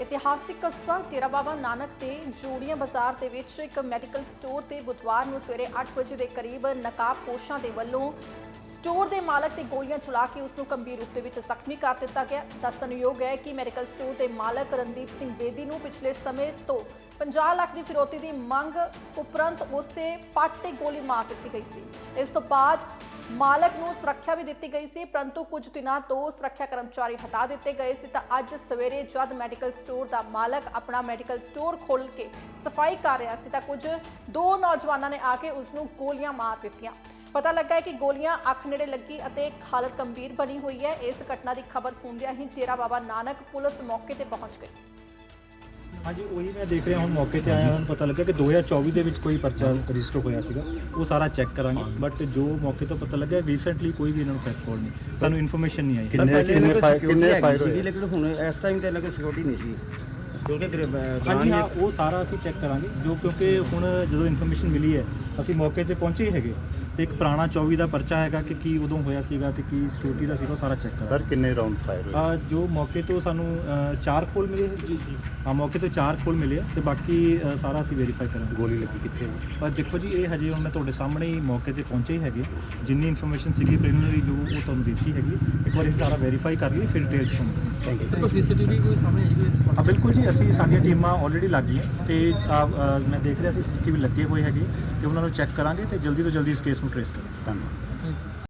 ਇਤਿਹਾਸਿਕ ਕਸਬਾ ਡੇਰਾ ਬਾਬਾ ਨਾਨਕ ਤੇ ਜੋੜੀਆਂ ਬਾਜ਼ਾਰ ਦੇ ਵਿੱਚ ਇੱਕ ਮੈਡੀਕਲ ਸਟੋਰ ਤੇ ਬੁੱਧਵਾਰ ਨੂੰ ਸਵੇਰੇ 8 ਵਜੇ ਦੇ ਕਰੀਬ ਨਕਾਬਪੋਸ਼ਾਂ ਦੇ ਵੱਲੋਂ ਸਟੋਰ ਦੇ ਮਾਲਕ ਤੇ ਗੋਲੀਆਂ ਚਲਾ ਕੇ ਉਸ ਨੂੰ ਗੰਭੀਰ ਰੂਪ ਦੇ ਵਿੱਚ ਜ਼ਖਮੀ ਕਰ ਦਿੱਤਾ ਗਿਆ। ਦੱਸਣਯੋਗ ਹੈ ਕਿ ਮੈਡੀਕਲ ਸਟੋਰ ਦੇ ਮਾਲਕ ਰਣਦੀਪ ਸਿੰਘ ਬੇਦੀ ਨੂੰ ਪਿਛਲੇ ਸਮੇਂ ਤੋਂ 50 ਲੱਖ ਦੀ ਫਿਰੌਤੀ ਦੀ ਮੰਗ ਉਪਰੰਤ ਉਸ ਤੇ ਪੱਟ ਤੇ ਗੋਲੀ ਮਾਰ ਦਿੱਤੀ ਗਈ ਸੀ। ਇਸ ਤੋਂ ਬਾਅਦ ਮਾਲਕ ਨੂੰ ਸੁਰੱਖਿਆ ਵੀ ਦਿੱਤੀ ਗਈ ਸੀ, ਪਰੰਤੂ ਕੁਝ ਦਿਨਾਂ ਤੋਂ ਸੁਰੱਖਿਆ ਕਰਮਚਾਰੀ ਹਟਾ ਦਿੱਤੇ ਗਏ ਸੀ ਤਾਂ ਅੱਜ ਸਵੇਰੇ ਜਦ ਮੈਡੀਕਲ ਸਟੋਰ ਦਾ ਮਾਲਕ ਆਪਣਾ ਮੈਡੀਕਲ ਸਟੋਰ ਖੋਲ੍ਹ ਕੇ ਸਫ਼ਾਈ ਕਰ ਰਿਹਾ ਸੀ ਤਾਂ ਕੁਝ ਦੋ ਨੌਜਵਾਨਾਂ ਨੇ ਆ ਕੇ ਉਸ ਨੂੰ ਗੋਲੀਆਂ ਮਾਰ ਦਿੱਤੀਆਂ। ਪਤਾ ਲੱਗਾ ਹੈ ਕਿ ਗੋਲੀਆਂ ਅੱਖ ਨੇੜੇ ਲੱਗੀ ਅਤੇ ਹਾਲਤ ਗੰਭੀਰ ਬਣੀ ਹੋਈ ਹੈ। ਇਸ ਘਟਨਾ ਦੀ ਖਬਰ ਸੁਣਦਿਆਂ ਹੀ ਡੇਰਾ ਬਾਬਾ ਨਾਨਕ ਪੁਲਿਸ ਮੌਕੇ ਤੇ ਪਹੁੰਚ ਗਈ। ਹਾਂਜੀ ਉਹੀ ਮੈਂ ਦੇਖ ਰਿਹਾ ਹੁਣ ਮੌਕੇ ਤੇ ਆਇਆ ਹੁਣ ਪਤਾ ਲੱਗਾ ਕਿ 2024 ਦੇ ਵਿੱਚ ਕੋਈ ਪਰਚਾ ਰਜਿਸਟਰ ਹੋਇਆ ਸੀਗਾ। ਉਹ ਸਾਰਾ ਚੈੱਕ ਕਰਾਂਗੇ ਬਟ ਜੋ ਮੌਕੇ ਤੋਂ ਪਤਾ ਲੱਗਾ ਰੀਸੈਂਟਲੀ ਕੋਈ ਵੀ ਇਹਨਾਂ ਨੂੰ ਫੈਕਟ ਨਹੀਂ। ਸਾਨੂੰ ਇਨਫੋਰਮੇਸ਼ਨ ਨਹੀਂ ਆਈ। ਕਿੰਨੇ ਕਿੰਨੇ ਫਾਇਰ ਕਿੰਨੇ ਫਾਇਰ ਸੀਗੀ ਹੋਏ? ਲੇਕਿਨ ਹੁਣ ਇਸ ਟਾਈਮ ਤੇ ਇਹਨਾਂ ਕੋਲ ਸਿਕਿਉਰਿਟੀ ਨਹੀਂ ਸੀ। ਕਿਉਂਕਿ ਹਾਂਜੀ ਹਾਂ ਉਹ ਸਾਰਾ ਅਸੀਂ ਚੈੱਕ ਕਰਾਂਗੇ ਜੋ ਕਿਉਂਕਿ ਹੁਣ ਜਦੋਂ ਇਨਫੋਰਮੇਸ਼ਨ ਮਿਲੀ ਹੈ ਅਸੀਂ ਮੌਕੇ ਤੇ ਪਹੁੰਚੇ ਹੀ ਹੈਗੇ। ਤੇ ਇੱਕ ਪੁਰਾਣਾ 24 ਦਾ ਪਰਚਾ ਹੈਗਾ ਕਿ ਕੀ ਉਦੋਂ ਹੋਇਆ ਸੀਗਾ ਤੇ ਕੀ ਸਿਕਿਉਰਿਟੀ ਦਾ ਸੀਗਾ ਉਹ ਸਾਰਾ ਚੈੱਕ ਕਰਾਂਗੇ। ਸਰ ਕਿੰਨੇ ਰਾਉਂਡ ਫਾਇਰ ਹੋਏ? ਆ ਜੋ ਮੌਕੇ ਤੋਂ ਸਾਨੂੰ ਚਾਰ ਖੋਲ ਮਿਲੇ। ਜੀ ਜੀ। ਹਾਂ ਮੌਕੇ ਤੋਂ ਚਾਰ ਖੋਲ ਮਿਲੇ ਆ ਤੇ ਬਾਕੀ ਅ, ਸਾਰਾ ਅਸੀਂ ਵੈਰੀਫਾਈ ਕਰਾਂਗੇ। ਗੋਲੀ ਲੱਗੀ ਕਿੱਥੇ? ਪਰ ਦੇਖੋ ਜੀ ਇਹ ਹਜੇ ਹੁਣ ਮੈਂ ਤੁਹਾਡੇ ਸਾਹਮਣੇ ਹੀ ਮੌਕੇ ਤੇ ਪਹੁੰਚੇ ਹੀ ਹੈਗੇ। ਜਿੰਨੀ ਇਨਫੋਰਮੇਸ਼ਨ ਸੀਗੀ ਪ੍ਰੀਲਿਮਿਨਰੀ ਜੋ ਉਹ ਤੁਹਾਨੂੰ ਦਿੱਤੀ ਹੈਗੀ। ਇੱਕ ਵਾਰੀ ਸਾਰਾ ਵੈਰੀਫਾਈ ਕਰ ਲਈ ਫਿਰ ਡਿਟੇਲਸ ਤੁਹਾਨੂੰ ਥੈਂਕ ਯੂ ਸਰ ਕੋਈ ਸੀਸੀਟੀਵੀ ਕੋਈ ਸਾਹਮਣੇ ਆਈ ਕੋਈ ਹਾਂ? ਬਿਲਕੁਲ ਜੀ ਅਸੀਂ ਸਾਡੀਆਂ ਟੀਮਾਂ ਆਲਰੇਡੀ ਲੱਗ ਗਈਆਂ ਤੇ ਆ, ਅ, ਮੈਂ ਦੇਖ ਰਿਹਾ ਸੀ ਸੀਸੀਟੀਵੀ ਲੱਗੇ ਹੋਏ ਹੈਗੇ ਤੇ ਉਹਨਾਂ ਨੂੰ ਚੈੱਕ ਕਰਾਂਗੇ ਤੇ ਜਲਦੀ ਤੋਂ ਜਲਦੀ ਇਸ ਕੇਸ ਨੂੰ ਟ੍ਰੇਸ ਕਰਾਂਗੇ। ਧੰਨਵਾਦ।